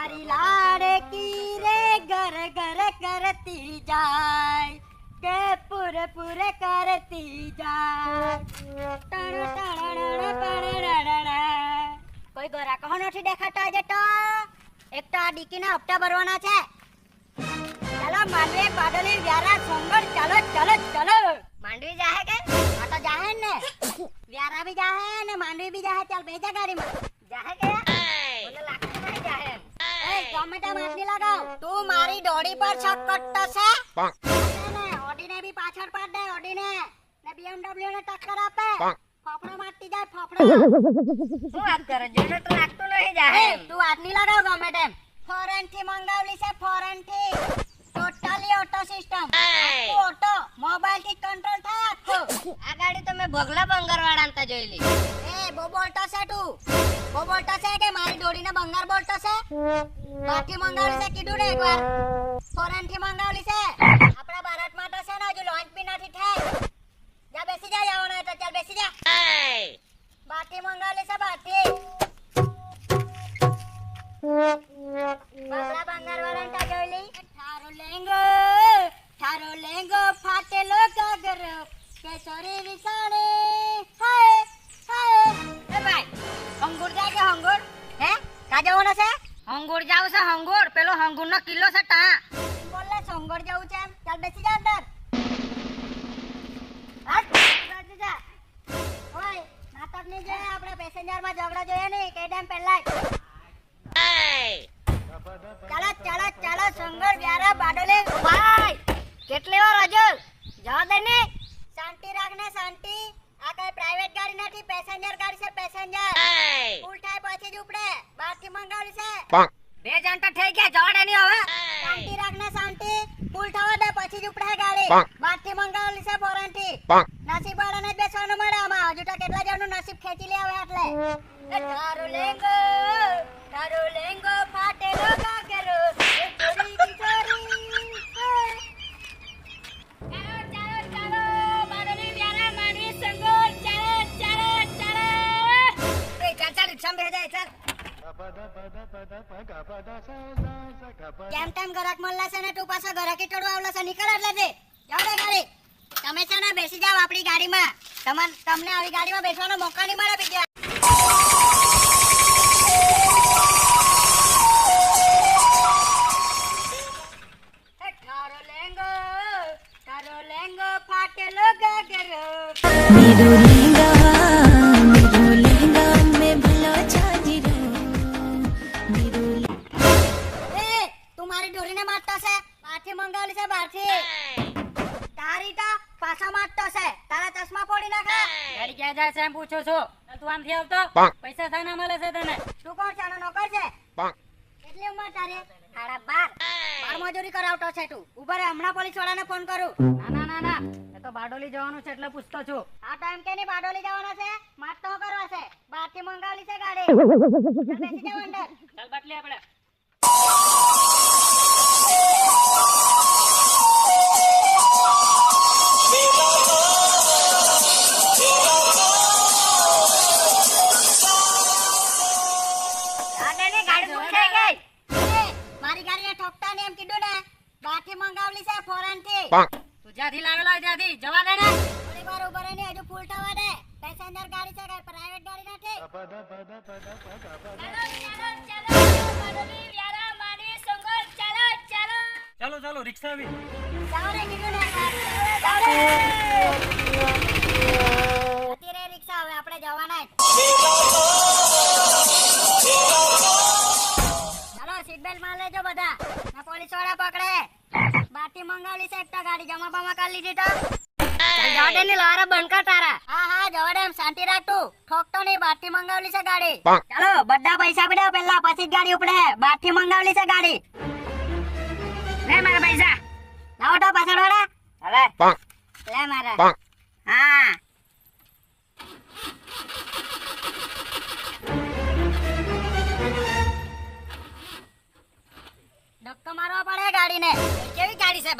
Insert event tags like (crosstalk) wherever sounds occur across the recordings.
મારી લાડકી રે ઘર ઘર કરતી જાય. કે પૂરે પૂરે કરતી જાય. ટણ ટણ કોઈ ગોરા કહો નથી દેખાતા આજે તો. એક તો આ ડીકીના હપ્તા ભરવાના છે. ચાલો માંડવી બાદલી વ્યારા સોંગર ચાલો ચાલો ચાલો. માંડવી જાહે કે? આ તો જાહે ને વ્યારા બી જાહે ને માંડવી બી જાહે ચાલ બેજા ગાડીમાં જાહે કે મને લાગતું નહીં જાહે એ ગમે તે માથની લગાવ તું દોડી પર શક કરતો છે ને ઓડીને બી પાછળ પાડ દે ઓડીને. ને BMW ને ટક્કર આપે. ફાફડો મારતી જાય ફાફડો. (laughs) શું વાત કરે? જોને તો લાગતું નહીં જાહે. એ, તું આજની લગાવ ગમે તેમ. ફોરેનથી મંગાવલી છે ફોરેનથી ટોટલી ઓટો સિસ્ટમ ઓટો મોબાઈલથી કંટ્રોલ થાય આખો. આ ગાડી તો મેં ભોગલા બંગર વાળા તો જોઈ લી. એ બહુ ઓટો છે તું. બહુ બોલતો છે કે મારી દોડીને બંગાર બોલતો છે? બાકી મંગાવલી છે કીધું ને એકવાર. ફોરેનથી મંગાવલી છે. આપણા ભારતમાં તો છે ને હજુ લોન્ચ બી નથી થઈ. જા બેસી જા, જવાનું તો ચાલ બેસી જા. બાકી મંગાવલી છે બાકી. બાબલા બંગાર વાળાને જોઈ થારો લેંગો થારો લેંગો ફાટેલો ગાગર કેસરી વિસાણે. હે કા જવાનો છે? હંગુર જાવ છે હંગુર પેલો હંગુર નો કિલ્લો છે તા બોલે હંગુર જવું છે એમ. ચાલ બેસી જા અંદર. ઓય નાટક નહીં જોઈએ આપણે. પેસેન્જરમાં ઝઘડો જોઈએ નહીં. કે ટાઈમ પહેલા ચાલો ચાલો ચાલો સંગર વ્યારા બાડોલે. ભાઈ કેટલી વાર અજલ જવા દે ને. શાંતિ રાખ ને શાંતિ. આ કઈ પ્રાઇવેટ ગાડી નથી પેસેન્જર ગાડી છે પેસેન્જર ફૂલ થાય પછી જ ઉપડે બહારથી મંગાવી છે બે જણ તો થઈ ગયા જવા દે ની હવે શાંતિ રાખ ને શાંતિ ફૂલ થવા દે પછી બહાર મંગાવેલી છે ફોરેન નસીબ વાળાને બેસવાનું મળે આમાં. હજુ તો કેટલા જણનું નસીબ ખેંચી લે આવે એટલે તારો લેંગો તારો લેંગો ફાટેલો ગાગરો એ ચોરી કી ચોરી. કેમ તેમ ગરાક મળલા છે ને તું પાછો ગરાકી ટોડવા આવલા છે નીકળ એટલે જાવ ગાડી. તમે છે ને બેસી જાવ આપણી ગાડીમાં. તમાર તમને આવી ગાડીમાં બેસવાનો મોકો નહીં મળે બીજા. તારો લેંગો તારો લેંગો ફાટેલો ગાગરો. જાય છે એમ પૂછું છું. તું આમથી આવતો. પૈસા થાય મળે છે તને. તું કોણ છે? નોકર છે? કેટલી ઉંમર તારે? સાડા બાર. બાર મજૂરી કરાવતો છે તું. ઊભા રે હમણાં પોલીસ વાળાને ફોન કરું. ના ના ના ના. એ તો બારડોલી જવાનું છે એટલે પૂછતો છું. આ ટાઈમ કે નહીં બારડોલી જવાનો છે? મારતો કરવા છે. બહારથી મંગાવેલી છે ગાડી. (laughs) ચાલ બેસી જાવ અંદર. ચાલ બાટલી આપણે ગાડીની ગાડી થઈ ગઈ મારી ગાડીને ઠોકતા નહીં એમ કીધું ને બહારથી મંગાવલી છે ફોરેનથી તું જ્યાંથી લાવેલો હોય જવા દે ને. થોડી વાર ઊભા રહીને હજુ ફૂલ થવા દે. પેસેન્જર ગાડી છે કઈ પ્રાઇવેટ ગાડી નથી. ચાલો ચાલો રિક્ષા આવી. રે કીધું ને. બાકી છે ગાડી જમા પામા કરી લીધી તો. જવા ની લારા બંધ કર તારા. હા હા જવા એમ શાંતિ રાખ તું. ઠોકતો નહીં બારથી મંગાવેલી છે ગાડી. ચાલો બધા પૈસા પડે પહેલા પછી જ ગાડી ઉપડે. બારથી મંગાવેલી છે ગાડી. લે મારા પૈસા. લાવો તો પાછળ વાળા. હવે લે મારા. હા.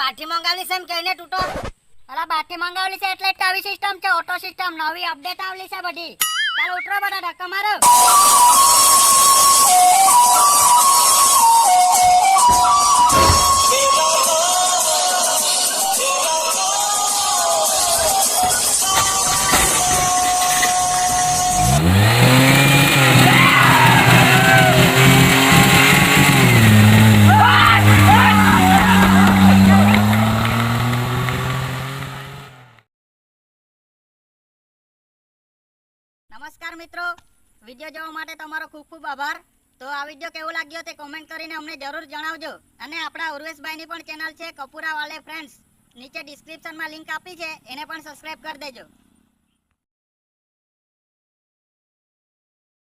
બાટી મંગાવી છે એમ કહીને તૂટો. અલા, બાટી મંગાવેલી છે એટલે જ આવી સિસ્ટમ છે ઓટો સિસ્ટમ નવી અપડેટ આવેલી છે બધી. ચાલો, ઉતરો બધા ધક્કા મારો નમસ્કાર મિત્રો. વીડિયો જોવા માટે તમારો ખૂબ ખૂબ આભાર. તો આ વીડિયો કેવો લાગ્યો તે કોમેન્ટ કરીને અમને જરૂર જણાવજો. અને આપણા ઉર્વેશભાઈની પણ ચેનલ છે કપૂરા વાલે ફ્રેન્ડ્સ નીચે ડિસ્ક્રિપ્શનમાં લિંક આપી છે. એને પણ સબસ્ક્રાઇબ કરી દેજો.